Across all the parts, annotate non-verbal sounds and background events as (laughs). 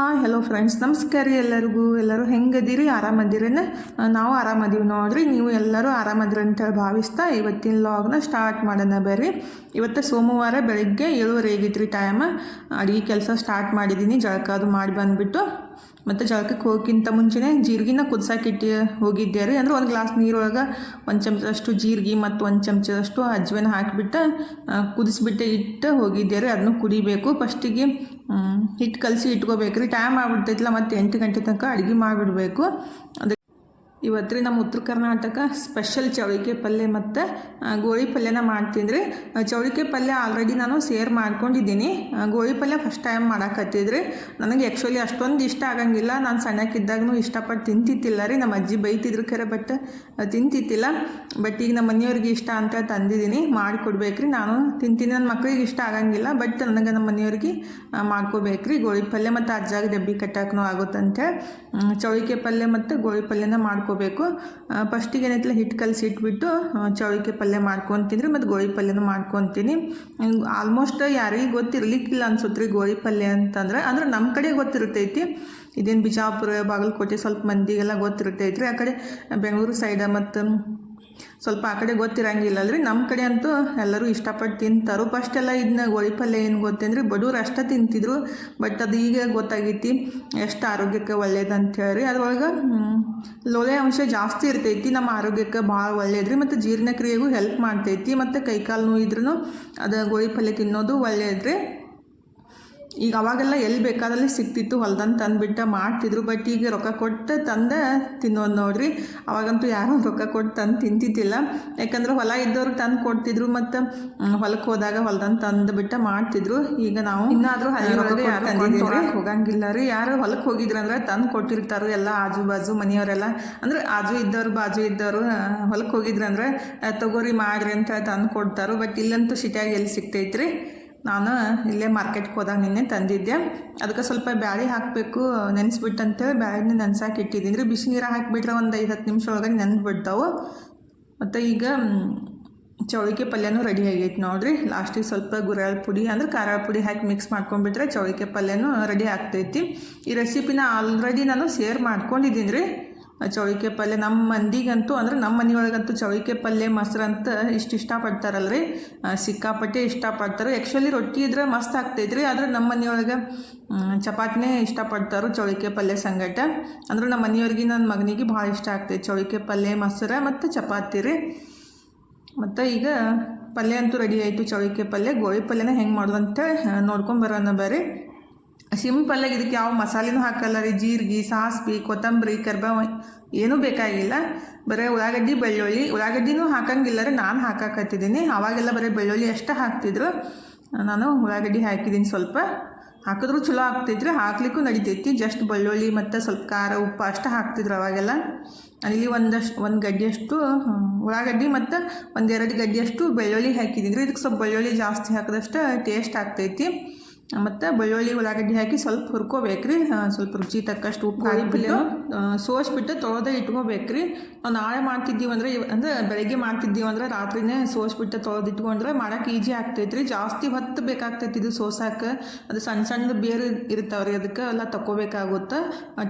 Hi hello friends ನಮಸ್ಕಾರ ರೀ ಎಲ್ಲರಿಗೂ. ಎಲ್ಲರೂ ಹೆಂಗದಿರಿ? ಆರಾಮದಿರೇನ? ನಾವು ಆರಾಮದೀವಿ ನೋಡ್ರಿ. ನೀವು ಎಲ್ಲರೂ ಆರಾಮದಿರಿ ಅಂತೇಳಿ ಭಾವಿಸ್ತಾ ಇವತ್ತಿನ ಲಾಗ್ನ ಸ್ಟಾರ್ಟ್ ಮಾಡೋಣ ಬರ್ರಿ. ಇವತ್ತು ಸೋಮವಾರ ಬೆಳಿಗ್ಗೆ ಏಳುವರೆ ರೀ ಟೈಮ್ ಅಡುಗೆ ಕೆಲಸ ಸ್ಟಾರ್ಟ್ ಮಾಡಿದ್ದೀನಿ. ಜಳಕ ಅದು ಮಾಡಿ ಬಂದುಬಿಟ್ಟು ಮತ್ತು ಜಳಕಕ್ಕೆ ಹೋಗಿಂತ ಮುಂಚೆನೇ ಜೀರಿಗೆನ ಕುದಿಸಾಕಿಟ್ಟು ಹೋಗಿದ್ದೆ ರೀ ಅಂದ್ರೆ ಒಂದು ಗ್ಲಾಸ್ ನೀರೊಳಗೆ ಒಂದು ಚಮಚದಷ್ಟು ಜೀರಿಗೆ ಮತ್ತು ಒಂದು ಚಮಚದಷ್ಟು ಅಜ್ವೇನ ಹಾಕಿಬಿಟ್ಟು ಕುದಿಸ್ಬಿಟ್ಟು ಇಟ್ಟು ಹೋಗಿದ್ದೆ ರೀ ಅದನ್ನು ಕುಡಿಬೇಕು ಫಸ್ಟಿಗೆ ಹಿಟ್ಟು ಕಲಸಿ ಇಟ್ಕೋಬೇಕು ರೀ. ಟೈಮ್ ಆಗ್ಬಿಡ್ತೈತಿಲ್ಲ ಮತ್ತು ಎಂಟು ಗಂಟೆ ತನಕ ಅಡುಗೆ ಮಾಡಿಬಿಡ್ಬೇಕು. ಅದಕ್ಕೆ ಇವತ್ತು ರೀ ನಮ್ಮ ಉತ್ತರ ಕರ್ನಾಟಕ ಸ್ಪೆಷಲ್ ಚೌಳಿಕೆ ಪಲ್ಯ ಮತ್ತು ಗೋಳಿ ಪಲ್ಯನ ಮಾಡ್ತೀನಿ ರೀ. ಆ, ಚೌಳಿಕೆ ಪಲ್ಯ ಆಲ್ರೆಡಿ ನಾನು ಸೇರ್ ಮಾಡ್ಕೊಂಡಿದ್ದೀನಿ. ಗೋಳಿ ಪಲ್ಯ ಫಸ್ಟ್ ಟೈಮ್ ಮಾಡಾಕತ್ತಿದ್ರಿ. ನನಗೆ ಆ್ಯಕ್ಚುಲಿ ಅಷ್ಟೊಂದು ಇಷ್ಟ ಆಗಂಗಿಲ್ಲ. ನಾನು ಸಣ್ಣಕ್ಕಿದ್ದಾಗೂ ಇಷ್ಟಪಟ್ಟು ತಿಂತಿತ್ತಿಲ್ಲ ರೀ. ನಮ್ಮ ಅಜ್ಜಿ ಬೈತಿದ್ರು ಖರೆ ಬಟ್ ತಿಂತಿತ್ತಿಲ್ಲ. ಬಟ್ ಈಗ ನಮ್ಮ ಮನೆಯವ್ರಿಗೆ ಇಷ್ಟ ಅಂತ ತಂದಿದ್ದೀನಿ. ಮಾಡಿಕೊಡ್ಬೇಕ್ರಿ. ನಾನು ತಿಂತೀನಿ. ನನ್ನ ಮಕ್ಳಿಗೆ ಇಷ್ಟ ಆಗಂಗಿಲ್ಲ. ಬಟ್ ನನಗೆ ನಮ್ಮ ಮನೆಯವ್ರಿಗೆ ಮಾಡ್ಕೋಬೇಕ್ರಿ. ಗೋಳಿ ಪಲ್ಯ ಮತ್ತು ಅಜ್ಜಾಗ ಡಬ್ಬಿ ಕಟ್ಟಾಕನೂ ಆಗುತ್ತಂತೆ. ಚೌಳಿಕೆ ಪಲ್ಯ ಮತ್ತು ಗೋಳಿ ಪಲ್ಯನ ಮಾಡ್ಕೋಬೇಕು. ಫಸ್ಟಿಗೆ ಏನೈತಿಲ್ಲ ಹಿಟ್ಟು ಕಲಸಿ ಇಟ್ಬಿಟ್ಟು ಚೌಳಿಕೆ ಪಲ್ಯ ಮಾಡ್ಕೊತೀನಿ ರೀ ಮತ್ತು ಗೋಳಿ ಪಲ್ಯನೂ ಮಾಡ್ಕೊತೀನಿ. ಆಲ್ಮೋಸ್ಟ್ ಯಾರಿಗೆ ಗೊತ್ತಿರಲಿಕ್ಕಿಲ್ಲ ಅನ್ಸುತ್ತೆ ರೀ ಗೋಳಿ ಪಲ್ಯ ಅಂತಂದ್ರೆ. ಅಂದ್ರೆ ನಮ್ಮ ಕಡೆ ಗೊತ್ತಿರ್ತೈತಿ. ಇದೇನು ಬಿಜಾಪುರ, ಬಾಗಲಕೋಟೆ ಸ್ವಲ್ಪ ಮಂದಿಗೆಲ್ಲ ಗೊತ್ತಿರ್ತೈತಿ ರೀ ಆ ಕಡೆ ಬೆಂಗಳೂರು ಸೈಡ ಮತ್ತು ಸ್ವಲ್ಪ ಆ ಕಡೆ ಗೊತ್ತಿರಂಗಿಲ್ಲ ಅಲ್ರಿ ನಮ್ಮ ಕಡೆ ಅಂತೂ ಎಲ್ಲರೂ ಇಷ್ಟಪಟ್ಟು ತಿಂತಾರು. ಫಸ್ಟ್ ಎಲ್ಲ ಇದನ್ನ ಗೋಳಿ ಪಲ್ಯ ಏನು ಗೊತ್ತೇನ್ರಿ ಬಡವ್ರು ಅಷ್ಟೇ ತಿಂತಿದ್ರು. ಬಟ್ ಅದು ಈಗ ಗೊತ್ತಾಗೈತಿ, ಎಷ್ಟು ಆರೋಗ್ಯಕ್ಕೆ ಒಳ್ಳೇದಂತ ಹೇಳಿ. ಅದ್ರೊಳಗೆ ಲೋಳೆ ಅಂಶ ಜಾಸ್ತಿ ಇರ್ತೈತಿ, ನಮ್ಮ ಆರೋಗ್ಯಕ್ಕೆ ಭಾಳ ಒಳ್ಳೆಯದ್ರಿ ಮತ್ತು ಜೀರ್ಣಕ್ರಿಯೆಗೂ ಹೆಲ್ಪ್ ಮಾಡ್ತೈತಿ, ಮತ್ತು ಕೈಕಾಲು ನೋವಿದ್ರೂ ಅದು ಗೋಳಿ ಪಲ್ಯ ತಿನ್ನೋದು ಒಳ್ಳೇದ್ರಿ. ಈಗ ಅವಾಗೆಲ್ಲ ಎಲ್ಲಿ ಬೇಕಾದಲ್ಲಿ ಸಿಕ್ತಿತ್ತು ಹೊಲ್ದಂತ ತಂದುಬಿಟ್ಟು ಮಾಡ್ತಿದ್ರು ಬಟ್ ಈಗ ರೊಕ್ಕ ಕೊಟ್ಟು ತಂದು ತಿನ್ನೋದು ನೋಡ್ರಿ. ಅವಾಗಂತೂ ಯಾರೂ ರೊಕ್ಕ ಕೊಟ್ಟು ತಂದು ತಿಂತಿದ್ದಿಲ್ಲ. ಯಾಕಂದ್ರೆ ಹೊಲ ಇದ್ದವ್ರು ತಂದು ಕೊಡ್ತಿದ್ರು ಮತ್ತು ಹೊಲಕ್ಕೆ ಹೋದಾಗ ಹೊಲ್ದಂತ ತಂದು ಬಿಟ್ಟು ಮಾಡ್ತಿದ್ರು. ಈಗ ನಾವು ಇನ್ನಾದರೂ ಹಳ್ಳಿಯೊಳಗೆ ಯಾರು ತಂದಿದ್ದೀವಿ. ಹೋಗಂಗಿಲ್ಲ ರೀ. ಯಾರು ಹೊಲಕ್ಕೆ ಹೋಗಿದ್ರಂದ್ರೆ ತಂದು ಕೊಟ್ಟಿರ್ತಾರೆ ಎಲ್ಲ ಆಜು ಬಾಜು ಮನೆಯವರೆಲ್ಲ. ಅಂದ್ರೆ ಆಜು ಇದ್ದವ್ರು ಬಾಜು ಇದ್ದವರು ಹೊಲಕ್ಕೆ ಹೋಗಿದ್ರಂದ್ರೆ ತಗೋರಿ ಮಾಡ್ರಿ ಅಂತ ತಂದು ಕೊಡ್ತಾರೆ. ಬಟ್ ಇಲ್ಲಂತೂ ಸಿಟಿಯಾಗಿ ಎಲ್ಲಿ ಸಿಗ್ತೈತ್ರಿ? ನಾನು ಇಲ್ಲೇ ಮಾರ್ಕೆಟ್ಗೆ ಹೋದಾಗ ನಿನ್ನೆ ತಂದಿದ್ದೆ. ಅದಕ್ಕೆ ಸ್ವಲ್ಪ ಬ್ಯಾಳಿ ಹಾಕಬೇಕು ನೆನೆಸ್ಬಿಟ್ಟು ಅಂತೇಳಿ ಬ್ಯಾಳಿನ ನೆನ್ಸಾಕಿ ಇಟ್ಟಿದ್ದೀನಿ. ರೀ ಬಿಸಿ ನೀರು ಹಾಕಿಬಿಟ್ರೆ ಒಂದು ಐದು ಹತ್ತು ನಿಮಿಷ ಒಳಗೆ ನೆನೆದ್ಬಿಡ್ತಾವೆ ಮತ್ತು ಈಗ ಚೌಳಿಕೆ ಪಲ್ಯನೂ ರೆಡಿ ಆಗೈತೆ ನೋಡಿರಿ. ಲಾಸ್ಟಿಗೆ ಸ್ವಲ್ಪ ಗುರಾಳ ಪುಡಿ, ಅಂದ್ರೆ ಖಾರ ಪುಡಿ ಹಾಕಿ ಮಿಕ್ಸ್ ಮಾಡ್ಕೊಂಡ್ಬಿಟ್ರೆ ಚೌಳಿಕೆ ಪಲ್ಯನೂ ರೆಡಿ ಆಗ್ತೈತಿ. ಈ ರೆಸಿಪಿನ ಆಲ್ರೆಡಿ ನಾನು ಶೇರ್ ಮಾಡ್ಕೊಂಡಿದ್ದೀನಿ ರೀ. ಚೌಳಿಕೆ ಪಲ್ಯ ನಮ್ಮ ಮಂದಿಗಂತೂ ಅಂದ್ರೆ ನಮ್ಮ ಮನೆಯೊಳಗಂತೂ ಚೌಳಿಕೆ ಪಲ್ಯ, ಮೊಸರು ಅಂತ ಇಷ್ಟು ಇಷ್ಟಪಡ್ತಾರಲ್ಲ ರೀ ಸಿಕ್ಕಾಪಟ್ಟೆ ಇಷ್ಟಪಡ್ತಾರೆ. ಆ್ಯಕ್ಚುಲಿ ರೊಟ್ಟಿ ಇದ್ರೆ ಮಸ್ತ್ ಆಗ್ತೈತ್ರಿ. ಆದ್ರೆ ನಮ್ಮ ಮನೆಯೊಳಗೆ ಚಪಾತಿನೇ ಇಷ್ಟಪಡ್ತಾರೆ ಚೌಳಿಕೆ ಪಲ್ಯ ಸಂಗಟ. ಅಂದ್ರೆ ನಮ್ಮ ಮನೆಯವ್ರಿಗೆ ನನ್ನ ಮಗನಿಗೆ ಭಾಳ ಇಷ್ಟ ಆಗ್ತೈತೆ ಚೌಳಿಕೆ ಪಲ್ಯ, ಮೊಸರು ಮತ್ತು ಚಪಾತಿ ರೀ. ಮತ್ತು ಈಗ ಪಲ್ಯ ಅಂತೂ ರೆಡಿ ಆಯಿತು ಚೌಳಿಕೆ ಪಲ್ಯ. ಗೋಳಿ ಪಲ್ಯನ ಹೆಂಗೆ ಮಾಡೋದು ಅಂತೇಳಿ ನೋಡ್ಕೊಂಬರೋಣ ಬರ್ರಿ. ಸಿಂಪಲ್ಲಾಗಿ ಇದಕ್ಕೆ ಯಾವ ಮಸಾಲೆನೂ ಹಾಕಲ್ಲ ರೀ. ಜೀರಿಗೆ, ಸಾಸ್ವಿ, ಕೊತ್ತಂಬರಿ, ಕರ್ಬೇವು, ಏನೂ ಬೇಕಾಗಿಲ್ಲ. ಬರೀ ಉಳ್ಳಾಗಡ್ಡಿ, ಬೆಳ್ಳುಳ್ಳಿ. ಉಳ್ಳಾಗಡ್ಡಿನೂ ಹಾಕಂಗಿಲ್ಲ ರೀ. ನಾನು ಹಾಕಾಕತ್ತಿದ್ದೀನಿ. ಅವಾಗೆಲ್ಲ ಬರೀ ಬೆಳ್ಳುಳ್ಳಿ ಅಷ್ಟೇ ಹಾಕ್ತಿದ್ರು. ನಾನು ಉಳ್ಳಾಗಡ್ಡಿ ಹಾಕಿದ್ದೀನಿ ಸ್ವಲ್ಪ. ಹಾಕಿದ್ರು ಚಲೋ ಆಗ್ತೈತ್ರಿ. ಹಾಕ್ಲಿಕ್ಕೂ ನಡಿತೈತಿ. ಜಸ್ಟ್ ಬೆಳ್ಳುಳ್ಳಿ ಮತ್ತು ಸ್ವಲ್ಪ ಖಾರ, ಉಪ್ಪು ಅಷ್ಟು ಹಾಕ್ತಿದ್ರು ಅವಾಗೆಲ್ಲ ಇಲ್ಲಿ ಒಂದಷ್ಟು, ಒಂದು ಗಡ್ಡೆಯಷ್ಟು, ಉಳ್ಳಾಗಡ್ಡಿ ಮತ್ತು ಒಂದೆರಡು ಗಡ್ಡಿಯಷ್ಟು ಬೆಳ್ಳುಳ್ಳಿ ಹಾಕಿದ್ದೀನಿ ಇದಕ್ಕೆ ಸ್ವಲ್ಪ ಬೆಳ್ಳುಳ್ಳಿ ಜಾಸ್ತಿ ಹಾಕಿದಷ್ಟು ಟೇಸ್ಟ್ ಆಗ್ತೈತಿ. ಮತ್ತು ಬೆಳ್ಳುಳ್ಳಿ ಉಳ್ಳಾಗಡ್ಡಿ ಹಾಕಿ ಸ್ವಲ್ಪ ಹುರ್ಕೋಬೇಕು ರೀ ಸ್ವಲ್ಪ ರುಚಿ ತಕ್ಕಷ್ಟು ಉಪ್ಪು ಹಾಕಿಬಿಟ್ಟು ಸೋಸ್ಬಿಟ್ಟು ತೊಳೆದೇ ಇಟ್ಕೋಬೇಕ್ರಿ. ನಾವು ನಾಳೆ ಮಾಡ್ತಿದ್ದೀವಿ ಅಂದರೆ ಅಂದರೆ ಬೆಳಗ್ಗೆ ಮಾಡ್ತಿದ್ದೀವಿ ಅಂದರೆ ರಾತ್ರಿನೇ ಸೋಸ್ಬಿಟ್ಟು ತೊಳೆದು ಇಟ್ಕೊಂಡ್ರೆ ಮಾಡೋಕೆ ಈಜಿ ಆಗ್ತೈತ್ರಿ. ಜಾಸ್ತಿ ಹೊತ್ತು ಬೇಕಾಗ್ತೈತಿ ಇದು ಸೋಸಾಕ. ಅದು ಸಣ್ಣ ಸಣ್ಣ ಬೇರೆ ರೀ ಅದಕ್ಕೆ ಎಲ್ಲ ತಗೋಬೇಕಾಗುತ್ತೆ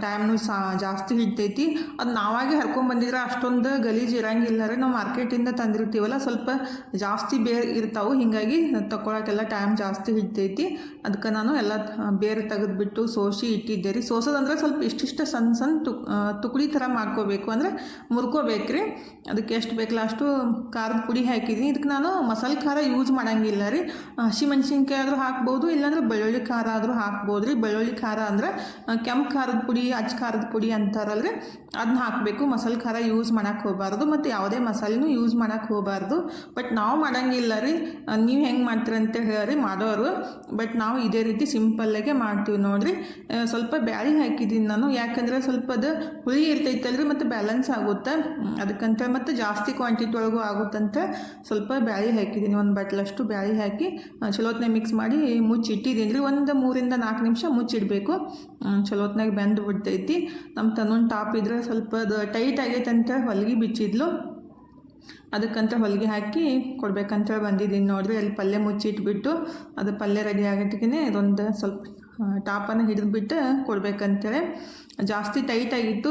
ಟೈಮ್ನು ಸಾ ಜಾಸ್ತಿ ಹಿಡ್ತೈತಿ. ಅದು ನಾವಾಗೆ ಹರ್ಕೊಂಬಂದಿದ್ರೆ ಅಷ್ಟೊಂದು ಗಲೀಜು ಇರಂಗಿಲ್ಲ ರೀ. ನಾವು ಮಾರ್ಕೆಟಿಂದ ತಂದಿರ್ತೀವಲ್ಲ ಸ್ವಲ್ಪ ಜಾಸ್ತಿ ಬೇರೆ ಇರ್ತಾವೆ ಹೀಗಾಗಿ ತಗೊಳಕ್ಕೆಲ್ಲ ಟೈಮ್ ಜಾಸ್ತಿ ಹಿಡ್ತೈತಿ. ಅದಕ್ಕೆ ನಾನು ಎಲ್ಲ ಬೇರೆ ತೆಗೆದುಬಿಟ್ಟು ಸೋಸಿ ಇಟ್ಟಿದ್ದೆ ರೀ. ಸೋಸೋದಂದ್ರೆ ಸ್ವಲ್ಪ ಇಷ್ಟಿಷ್ಟು ಸಣ್ಣ ಸಣ್ಣ ತುಕ್ ತುಕುಡಿ ಥರ ಮಾಡ್ಕೋಬೇಕು. ಅಂದರೆ ಮುರ್ಕೋಬೇಕ್ರಿ. ಅದಕ್ಕೆ ಎಷ್ಟು ಬೇಕಲ್ಲ ಅಷ್ಟು ಖಾರದ ಪುಡಿ ಹಾಕಿದ್ದೀನಿ. ಇದಕ್ಕೆ ನಾನು ಮಸಾಲೆ ಖಾರ ಯೂಸ್ ಮಾಡೋಂಗಿಲ್ಲ ರೀ. ಹಸಿಮೆಣ್ಸಿನ್ಕಾಯಿ ಆದರೂ ಹಾಕ್ಬೋದು, ಇಲ್ಲಾಂದ್ರೆ ಬೆಳ್ಳುಳ್ಳಿ ಖಾರ ಆದರೂ ಹಾಕ್ಬೋದು ರೀ. ಬೆಳ್ಳುಳ್ಳಿ ಖಾರ ಅಂದ್ರೆ ಕೆಂಪು ಖಾರದ ಪುಡಿ, ಅಚ್ಚ ಖಾರದ ಪುಡಿ ಅಂತಾರಲ್ರಿ. ಅದನ್ನ ಹಾಕಬೇಕು. ಮಸಾಲೆ ಖಾರ ಯೂಸ್ ಮಾಡೋಕ್ಕೆ ಹೋಗಬಾರ್ದು. ಮತ್ತು ಯಾವುದೇ ಮಸಾಲೆನೂ ಯೂಸ್ ಮಾಡೋಕ್ಕೆ ಹೋಗಬಾರ್ದು. ಬಟ್ ನಾವು ಮಾಡೋಂಗಿಲ್ಲ ರೀ. ನೀವು ಹೆಂಗೆ ಮಾಡ್ತೀರ ಅಂತ ಹೇಳಿ ಮಾಡೋರು. ಬಟ್ ನಾವು ಇದೇ ರೀತಿ ಸಿಂಪಲ್ಲಾಗೆ ಮಾಡ್ತೀವಿ ನೋಡಿರಿ. ಸ್ವಲ್ಪ ಬ್ಯಾಳಿ ಹಾಕಿದ್ದೀನಿ ನಾನು. ಯಾಕಂದರೆ ಸ್ವಲ್ಪ ಅದು ಹುಳಿ ಇರ್ತೈತಲ್ರಿ ಮತ್ತು ಬ್ಯಾಲೆನ್ಸ್ ಆಗುತ್ತೆ. ಅದಕ್ಕಂತ ಮತ್ತು ಜಾಸ್ತಿ ಕ್ವಾಂಟಿಟಿ ಒಳಗೂ ಆಗುತ್ತಂತ ಸ್ವಲ್ಪ ಬ್ಯಾಳಿ ಹಾಕಿದ್ದೀನಿ ಒಂದು ಬಟ್ಲಷ್ಟು ಬ್ಯಾಳಿ ಹಾಕಿ ಚಲೋತ್ನಾಗ ಮಿಕ್ಸ್ ಮಾಡಿ ಮುಚ್ಚಿಟ್ಟಿದ್ದೀನಿ ರೀ. ಒಂದು ಮೂರಿಂದ ನಾಲ್ಕು ನಿಮಿಷ ಮುಚ್ಚಿಡಬೇಕು. ಚಲೋತ್ನಾಗ ಬೆಂದು ಬಿಡ್ತೈತಿ. ನಮ್ಮ ತನ್ನೊಂದು ಟಾಪ್ ಇದ್ರೆ ಸ್ವಲ್ಪ ಅದು ಟೈಟ್ ಆಗೈತೆ ಅಂತ ಹೊಲಿಗೆ ಬಿಚ್ಚಿದ್ಲು. ಅದಕ್ಕಂತ ಹೊಲಿಗೆ ಹಾಕಿ ಕೊಡ್ಬೇಕಂತ ಬಂದಿದ್ದೀನಿ ನೋಡಿರಿ ಅಲ್ಲಿ ಪಲ್ಯ ಮುಚ್ಚಿಟ್ಬಿಟ್ಟು ಅದು ಪಲ್ಯ ರೆಡಿ ಆಗಟ್ಟಿಗೆ ಅದೊಂದು ಸ್ವಲ್ಪ ಟಾಪನ್ನು ಹಿಡಿದ್ಬಿಟ್ಟು ಕೊಡ್ಬೇಕಂತೇಳಿ. ಜಾಸ್ತಿ ಟೈಟ್ ಆಗಿತ್ತು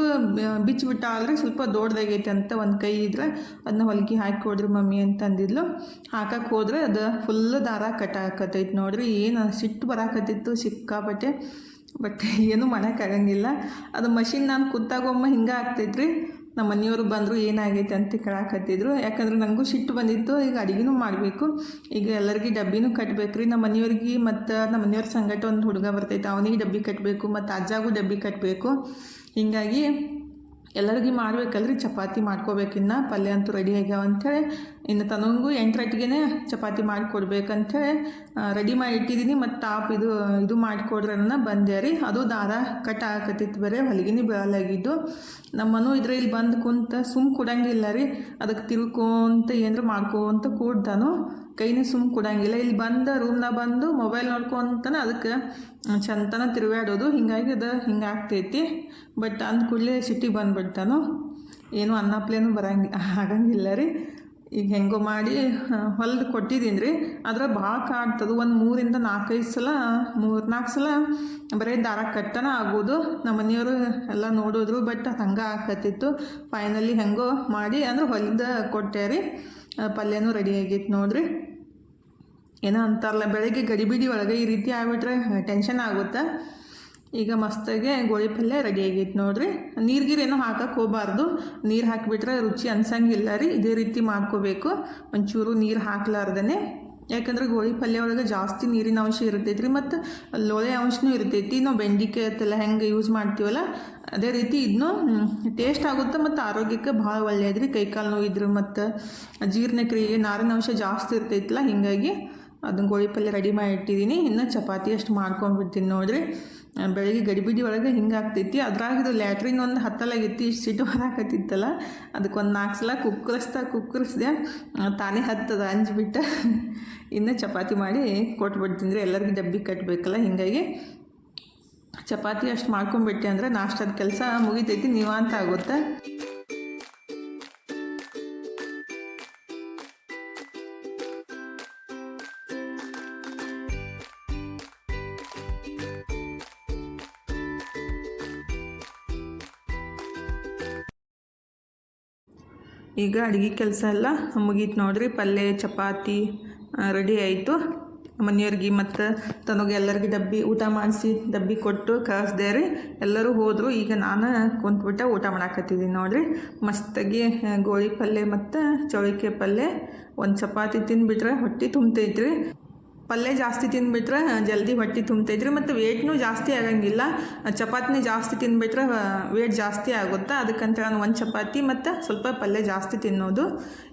ಬಿಚ್ಚಿಬಿಟ್ಟ ಆದರೆ ಸ್ವಲ್ಪ ದೊಡ್ಡದಾಗೈತೆ ಅಂತ ಒಂದು ಕೈ ಇದ್ರೆ ಅದನ್ನ ಹೊಲಿಗೆ ಹಾಕಿ ಕೊಡ್ರಿ ಮಮ್ಮಿ ಅಂತ ಅಂದಿದ್ಲು ಹಾಕಕ್ಕೆ ಹೋದ್ರೆ ಅದು ಫುಲ್ ದಾರ ಕಟ್ ಹಾಕತ್ತೈತೆ ನೋಡ್ರಿ. ಏನು ಸಿಟ್ಟು ಬರಾಕತ್ತಿತ್ತು, ಸಿಕ್ಕಾಪಟ್ಟೆ. ಬಟ್ (laughs) ಏನೂ ಮಾಡೋಕ್ಕಾಗಂಗಿಲ್ಲ ಅದು ಮಷಿನ್ ನಾನು ಕೂತಾಗೊಮ್ಮ ಹಿಂಗೆ ಆಗ್ತೈತ್ರಿ. ನಮ್ಮ ಮನೆಯವರು ಬಂದರು ಏನಾಗೈತೆ ಅಂತ ಕೇಳಾಕತ್ತಿದ್ರು. ಯಾಕಂದ್ರೆ ನನಗೂ ಸಿಟ್ಟು ಬಂದಿತ್ತು. ಈಗ ಅಡುಗೆನೂ ಮಾಡಬೇಕು. ಈಗ ಎಲ್ಲರಿಗೂ ಡಬ್ಬಿನೂ ಕಟ್ಟಬೇಕು ರೀ ನಮ್ಮ ಮನೆಯವ್ರಿಗೆ ಮತ್ತು ನಮ್ಮ ಮನೆಯವ್ರ ಸಂಗಟ ಒಂದು ಹುಡುಗ ಬರ್ತೈತೆ. ಅವನಿಗೆ ಡಬ್ಬಿ ಕಟ್ಟಬೇಕು ಮತ್ತು ಅಜ್ಜಾಗೂ ಡಬ್ಬಿ ಕಟ್ಟಬೇಕು ಹೀಗಾಗಿ ಎಲ್ಲರಿಗೂ ಮಾಡ್ಬೇಕಲ್ರಿ, ಚಪಾತಿ ಮಾಡ್ಕೋಬೇಕಿನ್ನ ಪಲ್ಯ ಅಂತೂ ರೆಡಿ ಆಗ್ಯಾವ ಅಂಥೇಳಿ ಇನ್ನು ತನಗೂ ಎಂಟರಟ್ಟಿಗೆ ಚಪಾತಿ ಮಾಡಿಕೊಡ್ಬೇಕಂಥೇಳಿ ರೆಡಿ ಮಾಡಿ ಇಟ್ಟಿದ್ದೀನಿ ಮತ್ತು ಟಾಪ್ ಇದು ಇದು ಮಾಡಿಕೊಡ್ರನ್ನ ಬಂದೆ ರೀ. ಅದು ದಾರ ಕಟ್ ಹಾಕತ್ತಿತ್ತು ಬೇರೆ, ಹೊಲಿಗೆನೇ ಬೀಳಲಾಗಿದ್ದು ನಮ್ಮನು ಇದ್ರೆ ಇಲ್ಲಿ ಬಂದು ಕುಂತ ಸುಮ್ ಕೊಡಂಗಿಲ್ಲ ರೀ. ಅದಕ್ಕೆ ತಿಳ್ಕೊಂತ ಏನಾರು ಮಾಡ್ಕೊಂತ ಕೂಡ್ತಾನು ಕೈನೇ ಸುಮ್ ಕೊಡಂಗಿಲ್ಲ. ಇಲ್ಲಿ ಬಂದು ರೂಮ್ನಾಗ ಬಂದು ಮೊಬೈಲ್ ನೋಡ್ಕೊಂತಾನೆ ಅದಕ್ಕೆ ಚಂತನ ತಿರುಗಾಡೋದು ಹಿಂಗಾಗಿ ಅದು ಹಿಂಗೆ ಆಗ್ತೈತಿ ಬಟ್ ಅಂದ ಕೂಡಲೇ ಸಿಟ್ಟಿಗೆ ಬಂದುಬಿಡ್ತಾನು? ಏನು ಅನ್ನಪ್ಲೇನೂ ಬರಂಗಿ, ಆಗಂಗಿಲ್ಲ ರೀ. ಈಗ ಹೆಂಗೋ ಮಾಡಿ ಹೊಲ್ದು ಕೊಟ್ಟಿದ್ದೀನಿ ರೀ. ಆದ್ರೆ ಭಾಳ ಕಾಡ್ತದೆ ಒಂದು ಮೂರಿಂದ ನಾಲ್ಕೈದು ಸಲ, ಮೂರು ನಾಲ್ಕು ಸಲ ಬರೀ ದಾರ ಕಟ್ಟನ ಆಗೋದು. ನಮ್ಮ ಮನೆಯವರು ಎಲ್ಲ ನೋಡಿದ್ರು, ಬಟ್ ಹಂಗೆ ಆಕತ್ತಿತ್ತು. ಫೈನಲಿ ಹೆಂಗೋ ಮಾಡಿ, ಅಂದ್ರೆ ಹೊಲಿದ ಕೊಟ್ಟೆ ರೀ. ಪಲ್ಯನೂ ರೆಡಿ ಆಗೈತೆ ನೋಡ್ರಿ. ಏನೋ ಅಂತಾರಲ್ಲ, ಬೆಳಗ್ಗೆ ಗಡಿಬಿಡಿ ಒಳಗೆ ಈ ರೀತಿ ಆಗ್ಬಿಟ್ರೆ ಟೆನ್ಷನ್ ಆಗುತ್ತೆ? ಈಗ ಮಸ್ತಾಗೆ ಗೋಳಿ ಪಲ್ಯ ರೆಡಿ ಆಗೈತೆ ನೋಡ್ರಿ. ನೀರು ಏನೋ ಹಾಕಕ್ಕೆ ಹೋಗಬಾರ್ದು. ನೀರು ಹಾಕಿಬಿಟ್ರೆ ರುಚಿ ಅನ್ಸಂಗಿಲ್ಲ ರೀ. ಇದೇ ರೀತಿ ಮಾಡ್ಕೋಬೇಕು. ಒಂಚೂರು ನೀರು ಹಾಕ್ಲಾರ್ದೇ ಯಾಕಂದ್ರೆ ಗೋಳಿ ಪಲ್ಯ ಒಳಗೆ ಜಾಸ್ತಿ ನೀರಿನ ಅಂಶ ಇರ್ತೈತೆ ರೀ ಮತ್ತು ಲೋಳೆ ಅಂಶನೂ ಇರ್ತೈತಿ. ನಾವು ಬೆಂಡಿಕಾಯಿ ಅಂತೆಲ್ಲ ಹೆಂಗೆ ಯೂಸ್ ಮಾಡ್ತೀವಲ್ಲ, ಅದೇ ರೀತಿ ಇದನ್ನು ಟೇಸ್ಟ್ ಆಗುತ್ತೆ ಮತ್ತು ಆರೋಗ್ಯಕ್ಕೆ ಭಾಳ ಒಳ್ಳೆಯದು ರೀ. ನೋವು ಇದ್ರೆ ಮತ್ತು ಜೀರ್ಣಕ್ರಿಯೆಗೆ ನಾರಿನ ಅಂಶ ಜಾಸ್ತಿ ಇರ್ತೈತಲ್ಲ ಹೀಗಾಗಿ ಅದನ್ನು ಗೋಳಿ ಪಲ್ಯ ರೆಡಿ ಮಾಡಿ ಇಟ್ಟಿದ್ದೀನಿ ಇನ್ನು ಚಪಾತಿ ಅಷ್ಟು ಮಾಡ್ಕೊಂಡ್ಬಿಡ್ತೀನಿ ನೋಡ್ರಿ. ಬೆಳಗ್ಗೆ ಗಡಿಬಿಡಿ ಒಳಗೆ ಹಿಂಗೆ ಆಗ್ತೈತಿ. ಅದ್ರಾಗ ಇದು ಲ್ಯಾಟ್ರಿನ್ ಒಂದು ಹತ್ತಲಾಗಿತ್ತು ಇಷ್ಟು ಸಿಟ್ಟು ಬರಾಕತ್ತಿತ್ತಲ್ಲ. ಅದಕ್ಕೆ ಒಂದು ನಾಲ್ಕು ಸಲ ಕುಕ್ಕರಿಸ್ತಾ ಕುಕ್ಕರಿಸ್ದೆ ತಾನೇ ಹತ್ತದ ಅಂಜ್ಬಿಟ್ಟು ಇನ್ನು ಚಪಾತಿ ಮಾಡಿ ರೀ ಎಲ್ಲರಿಗೂ ಡಬ್ಬಿ ಕಟ್ಟಬೇಕಲ್ಲ ಹೀಗಾಗಿ ಚಪಾತಿ ಅಷ್ಟು ಮಾಡ್ಕೊಂಬಿಟ್ಟೆ ಅಂದರೆ ನಾಷ್ಟದ ಕೆಲಸ ಮುಗಿತೈತಿ. ನೀವಾಂತ ಆಗುತ್ತೆ? ಈಗ ಅಡುಗೆ ಕೆಲಸ ಎಲ್ಲ ಮುಗೀತು ನೋಡ್ರಿ. ಪಲ್ಯ ಚಪಾತಿ ರೆಡಿ ಆಯಿತು. ಮನೆಯವ್ರಿಗೆ ಮತ್ತು ತನಗೆ ಎಲ್ಲರಿಗೆ ಡಬ್ಬಿ ಊಟ ಮಾಡಿಸಿ ಡಬ್ಬಿ ಕೊಟ್ಟು ಕಳಿಸ್ದೆ ರೀ. ಎಲ್ಲರೂ ಹೋದರು. ಈಗ ನಾನು ಕುಂತ್ಬಿಟ್ಟು ಊಟ ಮಾಡಾಕತ್ತಿದ್ದೀನಿ ನೋಡ್ರಿ. ಮಸ್ತಾಗಿ ಗೋಳಿ ಪಲ್ಯ ಮತ್ತು ಚೌಳಿಕಾಯಿ ಪಲ್ಯ ಒಂದು ಚಪಾತಿ ತಿಂದುಬಿಟ್ರೆ ಹೊಟ್ಟೆ ತುಂಬ್ತೈತ್ರಿ. ಪಲ್ಯ ಜಾಸ್ತಿ ತಿಂದುಬಿಟ್ರೆ ಜಲ್ದಿ ಹೊಟ್ಟೆ ತುಂಬ್ತೈತ್ರಿ ಮತ್ತು ವೇಟ್ನೂ ಜಾಸ್ತಿ ಆಗಂಗಿಲ್ಲ. ಚಪಾತಿನೇ ಜಾಸ್ತಿ ತಿಂದುಬಿಟ್ರೆ ವೇಟ್ ಜಾಸ್ತಿ ಆಗುತ್ತೆ. ಅದಕ್ಕಂತ ನಾನು ಒಂದು ಚಪಾತಿ ಮತ್ತು ಸ್ವಲ್ಪ ಪಲ್ಯ ಜಾಸ್ತಿ ತಿನ್ನೋದು.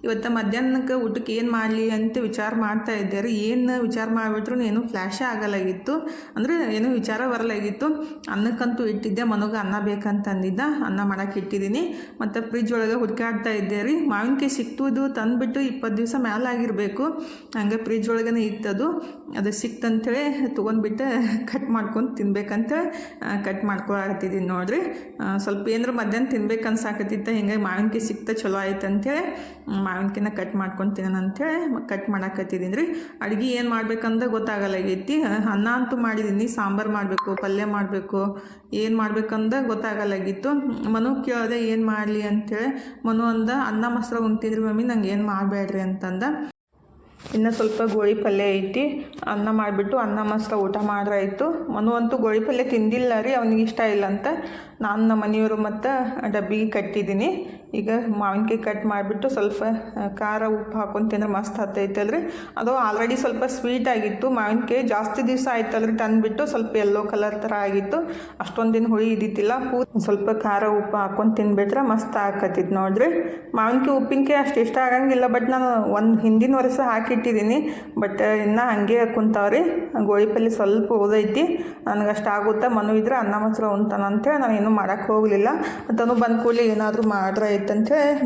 ಇವತ್ತು ಮಧ್ಯಾಹ್ನಕ್ಕೆ ಊಟಕ್ಕೆ ಏನು ಮಾಡಲಿ ಅಂತ ವಿಚಾರ ಮಾಡ್ತಾ ಇದ್ದೆ ರೀ ಏನು ವಿಚಾರ ಮಾಡಿಬಿಟ್ರು ಏನು ಫ್ಲ್ಯಾಶೇ ಆಗಲಾಗಿತ್ತು. ಅಂದರೆ ಏನೂ ವಿಚಾರ ಬರಲಾಗಿತ್ತು. ಅನ್ನಕ್ಕಂತೂ ಇಟ್ಟಿದ್ದೆ. ಮನೋಗ ಅನ್ನ ಬೇಕಂತಂದಿದ್ದ. ಅನ್ನ ಮಾಡೋಕೆ ಇಟ್ಟಿದ್ದೀನಿ. ಮತ್ತು ಫ್ರಿಜ್ ಒಳಗೆ ಹುಡುಕಾಡ್ತಾ ಇದ್ದೆ ರೀ ಮಾವಿನಕಾಯಿ ಸಿಕ್ತುದು ತಂದುಬಿಟ್ಟು ಇಪ್ಪತ್ತು ದಿವಸ ಮ್ಯಾಲಾಗಿರಬೇಕು ಹಂಗೆ ಫ್ರಿಜ್ ಒಳಗೇ ಇತ್ತದು. ಅದು ಸಿಕ್ತಂತೇಳಿ ತೊಗೊಂಡ್ಬಿಟ್ಟು ಕಟ್ ಮಾಡ್ಕೊಂಡು ತಿನ್ಬೇಕಂತ ಕಟ್ ಮಾಡ್ಕೊಳತ್ತಿದ್ದೀನಿ ನೋಡ್ರಿ. ಸ್ವಲ್ಪ ಏನಾರು ಮಧ್ಯಾಹ್ನ ತಿನ್ಬೇಕು ಅನ್ಸಾಕತ್ತಿತ್ತ, ಹಿಂಗಾಗಿ ಮಾವಿನಕಾಯಿ ಸಿಕ್ತ ಚಲೋ ಆಯ್ತು ಅಂಥೇಳಿ ಮಾವಿನಕಾಯಿನ ಕಟ್ ಮಾಡ್ಕೊಂಡು ತಿನ್ನೋಣ ಕಟ್ ಮಾಡಾಕತ್ತಿದ್ದೀನಿ ರೀ ಅಡುಗೆ ಏನು ಮಾಡ್ಬೇಕಂತ ಗೊತ್ತಾಗಲ್ಲಾಗೈತಿ ಅನ್ನ ಅಂತೂ ಮಾಡಿದ್ದೀನಿ ಸಾಂಬಾರು ಮಾಡಬೇಕು, ಪಲ್ಯ ಮಾಡಬೇಕು, ಏನು ಮಾಡ್ಬೇಕಂದ ಗೊತ್ತಾಗಲ್ಲಾಗಿತ್ತು ಮನು ಕೇಳಿದೆ ಏನು ಮಾಡಲಿ ಅಂಥೇಳಿ ಮನು ಅಂದ, ಅನ್ನ, ಮೊಸರು ಉಣ್ತಿದ್ರಿ ಮಮ್ಮಿ, ನಂಗೆ ಏನು ಮಾಡಬೇಡ್ರಿ ಅಂತಂದ. ಇನ್ನು ಸ್ವಲ್ಪ ಗೋಳಿ ಪಲ್ಯ ಐತಿ. ಅನ್ನ ಮಾಡಿಬಿಟ್ಟು ಅನ್ನ ಮಸ್ತ ಊಟ ಮಾಡ್ರಾಯ್ತು. ಮನು ಅಂತೂ ಗೋಳಿ ಪಲ್ಯ ತಿಂದಿಲ್ಲ ರೀ, ಅವನಿಗೆ ಇಷ್ಟ ಇಲ್ಲ ಅಂತ. ನಾನು ನಮ್ಮ ಮನೆಯವರು ಮತ್ತು ಡಬ್ಬಿಗೆ ಕಟ್ಟಿದ್ದೀನಿ. ಈಗ ಮಾವಿನಕಾಯಿ ಕಟ್ ಮಾಡಿಬಿಟ್ಟು ಸ್ವಲ್ಪ ಖಾರ ಉಪ್ಪು ಹಾಕೊಂಡು ತಿಂದ್ರೆ ಮಸ್ತ್ ಹತ್ತೈತಲ್ರಿ ಅದು ಆಲ್ರೆಡಿ ಸ್ವಲ್ಪ ಸ್ವೀಟ್ ಆಗಿತ್ತು. ಮಾವಿನಕಾಯಿ ಜಾಸ್ತಿ ದಿವಸ ಆಯ್ತಲ್ರಿ ತಂದುಬಿಟ್ಟು, ಸ್ವಲ್ಪ ಎಲ್ಲೋ ಕಲರ್ ಥರ ಆಗಿತ್ತು. ಅಷ್ಟೊಂದು ದಿನ ಹುಳಿ ಇದ್ದಿತ್ತಿಲ್ಲ ಪೂ ಸ್ವಲ್ಪ ಖಾರ ಉಪ್ಪು ಹಾಕೊಂಡು ತಿನ್ಬಿಟ್ರೆ ಮಸ್ತ್ ಆಕತ್ತಿತ್ತು ನೋಡ್ರಿ. ಮಾವಿನಕಾಯಿ ಉಪ್ಪಿನಕಾಯಿ ಅಷ್ಟು ಇಷ್ಟ ಆಗಂಗಿಲ್ಲ ಬಟ್ ನಾನು ಒಂದು ಹಿಂದಿನ ವರ್ಷ ಹಾಕಿಟ್ಟಿದ್ದೀನಿ. ಬಟ್ ಇನ್ನೂ ಹಂಗೆ ಕುಂತಾವ್ರಿ. ಗೋಳಿ ಪಲ್ಯ ಸ್ವಲ್ಪ ಓದೈತಿ ನನಗೆ ಅಷ್ಟು ಆಗುತ್ತಾ ಮನು ಇದ್ರೆ ಅನ್ನ ಮೊಸರು ಉಂತಾನಂತೇಳಿ ನಾನು ಇನ್ನೂ ಏನು ಮಾಡೋಕ್ಕೆ ಹೋಗಲಿಲ್ಲ. ತನು ಬಂದ ಕೂಲಿ ಏನಾದರೂ ಮಾಡ್ರೆ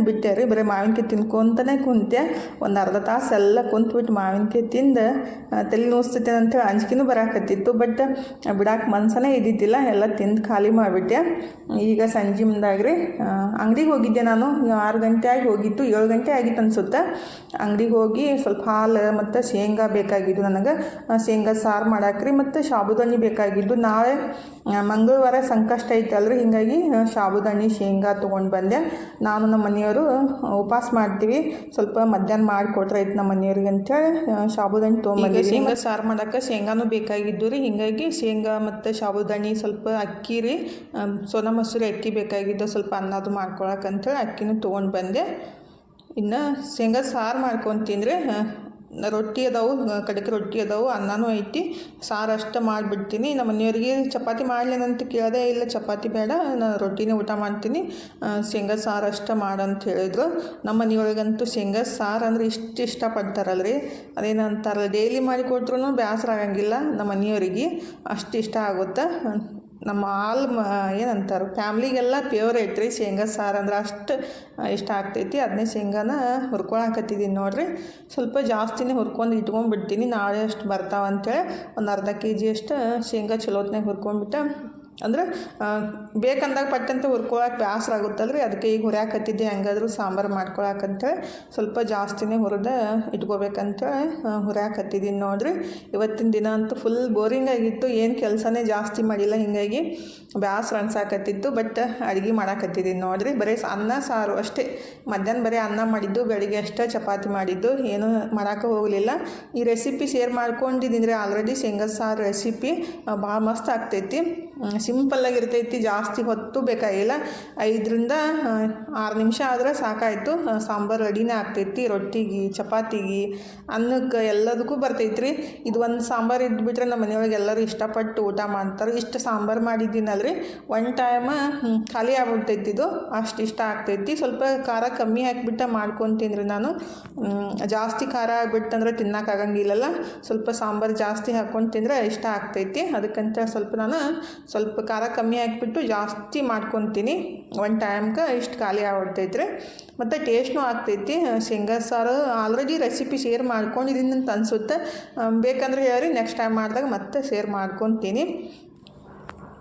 ಬಿಟ್ಟೆ ರೀ. ಬರೀ ಮಾವಿನಕಾಯಿ ತಿನ್ಕೊಂತನೇ ಕುಂತೆ ಒಂದು ಅರ್ಧ ತಾಸು ಎಲ್ಲ ಕುಂತ್ಬಿಟ್ಟು ಮಾವಿನಕಾಯಿ ತಿಂದು ತಲೆ ನೋಸ್ತೈತೆ ಅಂತೇಳಿ ಅಂಜಿಕೆನೂ ಬರಾಕತ್ತಿತ್ತು. ಬಟ್ ಬಿಡಾಕೆ ಮನ್ಸನೇ ಇದ್ದಿದ್ದಿಲ್ಲ. ಎಲ್ಲ ತಿಂದು ಖಾಲಿ ಮಾಡಿಬಿಟ್ಟೆ. ಈಗ ಸಂಜೆ ಮುಂದಾಗ್ರಿ ಅಂಗಡಿಗೆ ಹೋಗಿದ್ದೆ ನಾನು. ಆರು ಗಂಟೆ ಆಗಿ ಹೋಗಿತ್ತು. ಏಳು ಗಂಟೆ ಆಗಿತ್ತು ಅನ್ಸುತ್ತೆ. ಅಂಗಡಿಗೆ ಹೋಗಿ ಸ್ವಲ್ಪ ಹಾಲು ಮತ್ತು ಶೇಂಗಾ ಬೇಕಾಗಿದ್ದು ನನಗೆ. ಶೇಂಗಾ ಸಾರು ಮಾಡಾಕ್ರಿ ಮತ್ತು ಸಾಬುದಾನಿ ಬೇಕಾಗಿದ್ದು. ನಾಳೆ ಮಂಗಳವಾರ ಸಂಕಷ್ಟ ಐತಲ್ರಿ. ಹಿಂಗಾಗಿ ಹೀಗಾಗಿ ಸಾಬುದಾಣಿ ಶೇಂಗಾ ತೊಗೊಂಡು ಬಂದೆ. ನಾನು ನಮ್ಮ ಮನೆಯವರು ಉಪವಾಸ ಮಾಡ್ತೀವಿ. ಸ್ವಲ್ಪ ಮಧ್ಯಾಹ್ನ ಮಾಡಿಕೊಟ್ರೆ ಐತೆ ನಮ್ಮ ಮನೆಯವ್ರಿಗೆ ಅಂತೇಳಿ ಸಾಬುದಾಣಿ ತೊಗೊಂಡ್ಬಂದೆ ಶೇಂಗಾ ಸಾರು ಮಾಡೋಕ್ಕೆ ಶೇಂಗಾನು ಬೇಕಾಗಿದ್ದು ರೀ. ಹೀಗಾಗಿ ಶೇಂಗಾ ಮತ್ತು ಸಾಬುದಾಣಿ ಸ್ವಲ್ಪ ಅಕ್ಕಿ ರೀ. ಸೋನ ಮೊಸರು ಅಕ್ಕಿ ಬೇಕಾಗಿದ್ದು ಸ್ವಲ್ಪ ಅನ್ನದು ಮಾಡ್ಕೊಳಕ್ಕೆ ಅಂತೇಳಿ ಅಕ್ಕಿನೂ ತೊಗೊಂಡು ಬಂದೆ. ಇನ್ನು ಶೇಂಗಾ ಸಾರು ಮಾಡ್ಕೊಂಡು ರೀ ರೊಟ್ಟಿ ಅದಾವು ಕಡಿಕೆ ರೊಟ್ಟಿ ಅದಾವು, ಅನ್ನನೂ ಐತಿ. ಸಾರು ಅಷ್ಟೇ ಮಾಡಿಬಿಡ್ತೀನಿ. ನಮ್ಮ ಮನೆಯವ್ರಿಗೆ ಚಪಾತಿ ಮಾಡ್ಲೇನಂತ ಕೇಳದೆ ಇಲ್ಲ. ಚಪಾತಿ ಬೇಡ ನಾನು ರೊಟ್ಟಿನೇ ಊಟ ಮಾಡ್ತೀನಿ. ಶೇಂಗಾ ಸಾರು ಅಷ್ಟೇ ಮಾಡಂತ ಹೇಳಿದ್ರು. ನಮ್ಮ ಮನೆಯೊಳಗಂತೂ ಶೇಂಗಾ ಸಾರು ಅಂದ್ರೆ ಇಷ್ಟು ಇಷ್ಟಪಡ್ತಾರಲ್ರಿ. ಅದೇನಂತಾರಲ್ಲ, ಡೈಲಿ ಮಾಡಿ ಕೊಟ್ರು ಬೇಸರ ಆಗಂಗಿಲ್ಲ ನಮ್ಮ ಮನೆಯವ್ರಿಗೆ. ಅಷ್ಟು ಇಷ್ಟ ಆಗುತ್ತೆ? ನಮ್ಮ ಆಲ್ ಏನಂತಾರೆ, ಫ್ಯಾಮ್ಲಿಗೆಲ್ಲ ಫೇವ್ರೇಟ್ ರೀ ಶೇಂಗಾ, ಸಾರು ಅಂದ್ರೆ ಅಷ್ಟು ಇಷ್ಟ ಆಗ್ತೈತಿ. ಅದನ್ನೇ ಶೇಂಗಾನ ಹುರ್ಕೊಳಕತ್ತಿದ್ದೀನಿ ನೋಡಿರಿ. ಸ್ವಲ್ಪ ಜಾಸ್ತಿನೇ ಹುರ್ಕೊಂಡು ಇಟ್ಕೊಂಡ್ಬಿಡ್ತೀನಿ. ನಾಳೆ ಅಷ್ಟು ಬರ್ತಾವಂತೇಳಿ ಒಂದು ಅರ್ಧ ಕೆ ಜಿಯಷ್ಟು ಶೇಂಗಾ ಚಲೋತ್ನಾಗ ಹುರ್ಕೊಂಡ್ಬಿಟ್ಟು ಅಂದ್ರೆ ಬೇಕಂದಾಗ ಪಟ್ಟಂತ ಹುರ್ಕೊಳಕ್ಕೆ ಬೇಸರ ಆಗುತ್ತಲ್ರಿ? ಅದಕ್ಕೆ ಈಗ ಹುರಿಯಾಕತ್ತಿದ್ದೆ, ಹೆಂಗಾದ್ರೂ ಸಾಂಬಾರು ಮಾಡ್ಕೊಳಕಂತೇಳಿ ಸ್ವಲ್ಪ ಜಾಸ್ತಿನೇ ಹುರಿದ ಇಟ್ಕೋಬೇಕಂತೇಳಿ ಹುರಿಯಾಕತ್ತಿದ್ದೀನಿ ನೋಡ್ರಿ. ಇವತ್ತಿನ ದಿನ ಅಂತೂ ಫುಲ್ ಬೋರಿಂಗ್ ಆಗಿತ್ತು, ಏನು ಕೆಲಸನೇ ಜಾಸ್ತಿ ಮಾಡಿಲ್ಲ, ಹಿಂಗಾಗಿ ಬೇಸರ ಅನ್ಸಾಕತ್ತಿತ್ತು ಬಟ್ ಅಡುಗೆ ಮಾಡಾಕತ್ತಿದ್ದೀನಿ ನೋಡ್ರಿ. ಬರೀ ಅನ್ನ, ಸಾರು ಅಷ್ಟೇ. ಮಧ್ಯಾಹ್ನ ಬರೀ ಅನ್ನ ಮಾಡಿದ್ದು, ಬೆಳಿಗ್ಗೆ ಅಷ್ಟೇ ಚಪಾತಿ ಮಾಡಿದ್ದು, ಏನು ಮಾಡೋಕೆ ಹೋಗಲಿಲ್ಲ. ಈ ರೆಸಿಪಿ ಶೇರ್ ಮಾಡ್ಕೊಂಡಿದ್ದೀನಿ ಆಲ್ರೆಡಿ ಶೇಂಗಾ ಸಾರು ರೆಸಿಪಿ ಭಾಳ ಮಸ್ತ್ ಆಗ್ತೈತಿ. ಸಿಂಪಲ್ಲಾಗಿ ಇರ್ತೈತಿ, ಜಾಸ್ತಿ ಹೊತ್ತು ಬೇಕಾಗಿಲ್ಲ. ಐದರಿಂದ ಆರು ನಿಮಿಷ ಆದ್ರೆ ಸಾಕಾಯಿತು. ಸಾಂಬಾರು ರೆಡಿನೇ ಆಗ್ತೈತಿ, ರೊಟ್ಟಿಗೆ, ಚಪಾತಿಗೆ, ಅನ್ನಕ್ಕೆ ಎಲ್ಲದಕ್ಕೂ ಬರ್ತೈತಿ ಇದು ಒಂದು ಸಾಂಬಾರು ಇದ್ಬಿಟ್ರೆ ನಮ್ಮ ಮನೆಯೊಳಗೆ ಎಲ್ಲರೂ ಇಷ್ಟಪಟ್ಟು ಊಟ ಮಾಡ್ತಾರೆ. ಇಷ್ಟು ಸಾಂಬಾರು ಮಾಡಿದ್ದೀನಲ್ರಿ ಒನ್ ಟೈಮ ಖಾಲಿ ಆಗ್ಬಿಡ್ತೈತಿ ಇದು. ಅಷ್ಟು ಇಷ್ಟ ಆಗ್ತೈತಿ. ಸ್ವಲ್ಪ ಖಾರ ಕಮ್ಮಿ ಹಾಕಿಬಿಟ್ಟು ಮಾಡ್ಕೊತೀನಿ ನಾನು. ಜಾಸ್ತಿ ಖಾರ ಆಗ್ಬಿಟ್ಟಂದ್ರೆ ತಿನ್ನೋಕ್ಕಾಗಂಗಿಲ್ಲಲ್ಲ ಸ್ವಲ್ಪ ಸಾಂಬಾರು ಜಾಸ್ತಿ ಹಾಕ್ಕೊಂಡು ತಿಂದರೆ ಇಷ್ಟ ಆಗ್ತೈತಿ. ಅದಕ್ಕಂತ ಸ್ವಲ್ಪ ನಾನು ಸ್ವಲ್ಪ ಖಾರ ಕಮ್ಮಿ ಹಾಕಿಬಿಟ್ಟು ಜಾಸ್ತಿ ಮಾಡ್ಕೊತೀನಿ. ಒಂದು ಟೈಮ್ಗೆ ಇಷ್ಟು ಖಾಲಿ ಆಗ್ಬಿಡ್ತೈತ್ರಿ. ಮತ್ತು ಟೇಸ್ಟ್ನೂ ಆಗ್ತೈತಿ. ಶೇಂಗಾ ಸಾರು ಆಲ್ರೆಡಿ ರೆಸಿಪಿ ಶೇರ್ ಮಾಡ್ಕೊಂಡಿದ್ದೀನಿ ಅಂತ ಅನಿಸುತ್ತೆ. ಬೇಕಂದ್ರೆ ಹೇಳಿ ನೆಕ್ಸ್ಟ್ ಟೈಮ್ ಮಾಡಿದಾಗ ಮತ್ತೆ ಶೇರ್ ಮಾಡ್ಕೊತೀನಿ.